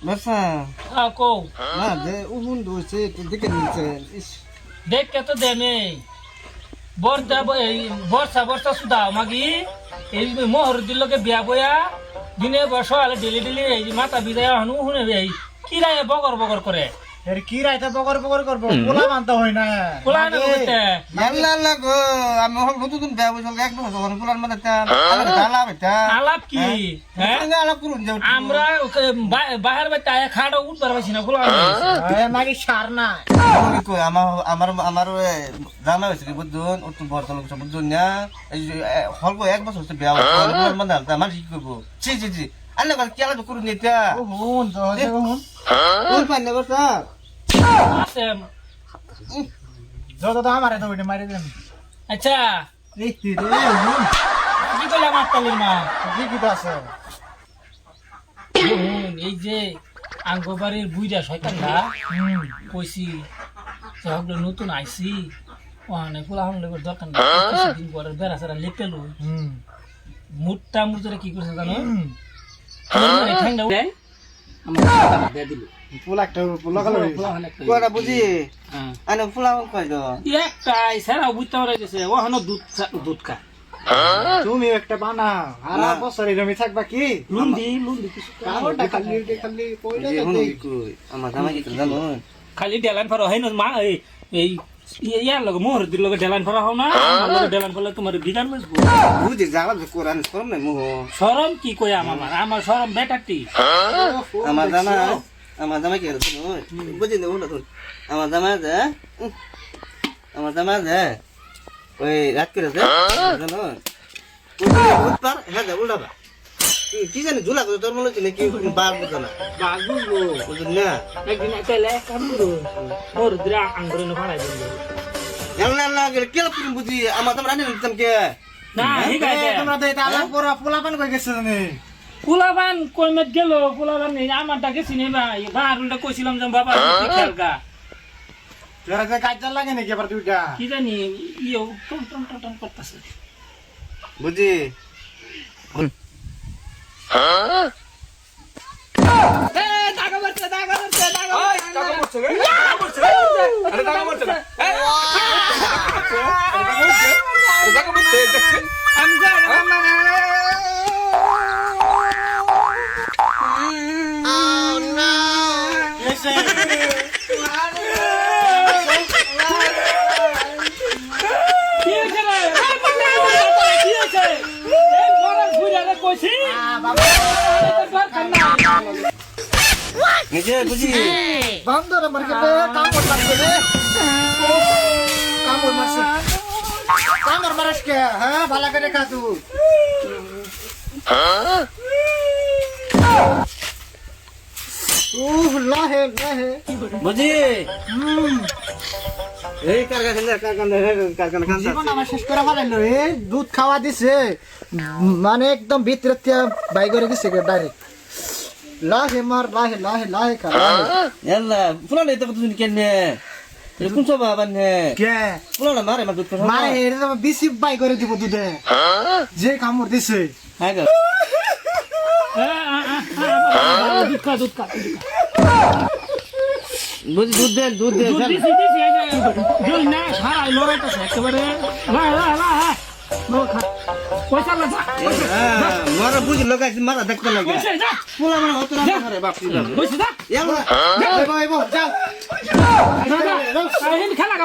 বাসা আ কো না দে উহুন দোছে তো দেখে ইস দেখ তো দেমে বর্ষা বর্ষা বর্ষা সুদা মাগি এই মোহর দিলকে বিয়া বয়া দিনে বর্ষ আলে ডেলি ডেলি এই যে মাথা বিদায় হনু শুনে এই কি রায় বগর বগর করে এর কি রাইতে বকর বকর করব? পোলা মানতে হয় না। কোলা না কইতে আল্লাহ আল্লাহ গো আমি হল নতুন বিয়া এক বছর যখন পুরান মানে আলাপ ঢালা আলাপ কি? হ্যাঁ? আলাপ করুন যাও আমরা ওকে বা- বাহির বাইতে আয়া খাড়া উঠবার পারছি না খোলা নাকি সার না। কই আমার আমার আমার জানা হয়েছে কি বুঝুন? ও তো বর্তমান লোক বুঝুন না? এই যে হল এক বছর হচ্ছে বিয়া হল মানে আমার কি করব? ছি ছি ছি। আল্লাহ কথা কি আলাপ করুন এটা? হুন তো হুন ওই পান না বাসা আছে তো আমারে তো ওইটা মারি দিলাম আচ্ছা। এই রে হুন কি করলাম আপনাদের মা? কি কি আছে? হুন, এই যে আঙ্গবাড়ির বুইরা শয়তানরা কইছি যে নতুন আইছি ওখানে খোলা হামলে করে দরকার নেই। কিছুদিন পরে বেড়া সেরা লেপে লো হুম। মুটটা মুটরে কি করছে জানো? দুধ খা- তুমি একটা বানাও। আর। বছর জমি থাকবা কি? লুন্দি লুন্দি কিছু কামড়টা খালি খালি পয়লা আমার জামাই কি জানো খালি ডেলান ফারা। হয় না মা এই এই ইয়ার লগে মোহর দিল লগে ডেলান ফারা হও না আমার লগে ডেলান ফারলে তোমার বিধান বুঝব বুঝি জাগা কোরআন শরম নাই মুহ। সরম কি কই আমার আমার সরম বেটাটি আমার জামা আমার জামা কি হলো বুঝি না তুই আমার জামা যে আমার জামা যে ওই রাত করে যে জানো উঠবার হ্যাঁ যা উল্টা কি জানি ঝুলা করে তোর মনে হচ্ছে নাকি বার বুঝো না বাঘ বুঝব বুঝুন না একদিন একাইলে এক কাম করো মোর দিরা আঙ্গুরে না ফাড়াই দিল এমন না গেলে কে পুরো বুঝি আমার জামা রানি দিতাম কে না ঠিক আছে তোমরা তো এটা আলাপ করা পোলা পান কই গেছে জানি ফুলাবান কইমেত গেল ফুলাবান নেই আমারটা গেছি নেই ভাই বাহার উল্টা কইছিলাম যে বাবা তুই খেলগা তোরা যে কাজ লাগে নাকি আবার দুইটা কি জানি ইয়ে টন টন টন টন করতেছে বুঝি এসে কি হয়েছে রে? কি হয়েছে? এই বড় ঘুরে রে কইছি। দরকার নাই। নিজে বুঝি? বান্দর আমার কে কাম করতে রে কাম কর মারছে। কাম কর মারস কে? হ্যাঁ ভালো করে খা তুই। উহ লাহে লাহে বুঝি? এই কারখানা কারখানা কারখানা জীবন আমার শেষ করে ফেলাইলো এ দুধ খাওয়া দিছে। মানে একদম ভিতরে বাই করে দিছে ডাইরেক্ট লাহে মার লাহে লাহে লাহে খা লাহে। এল্লা ফুলালে তো তুমি কেনে কোন সব বাবান হে কে? ফুলালে মারে মা দুধ মারে এটা তো বাই করে দিব দুধে। যে কামড় দিছে। হ্যাঁ দুধ খা, দুধ খা। বুঝি দুধ দে দুধ দে দুধ দিছি, দিছি, দুই না, সারাই লড়াইতেছে একেবারে। লা, লা, লা, লা। লো, খা। পয়সা লা, যা, মারা বুঝি লাগাইছি মারা দেখতে লাগে। পয়সা, যা, ফুলা মানে হতো না করে বাপ পয়সা, যা। যাও এখানে খেলা গা,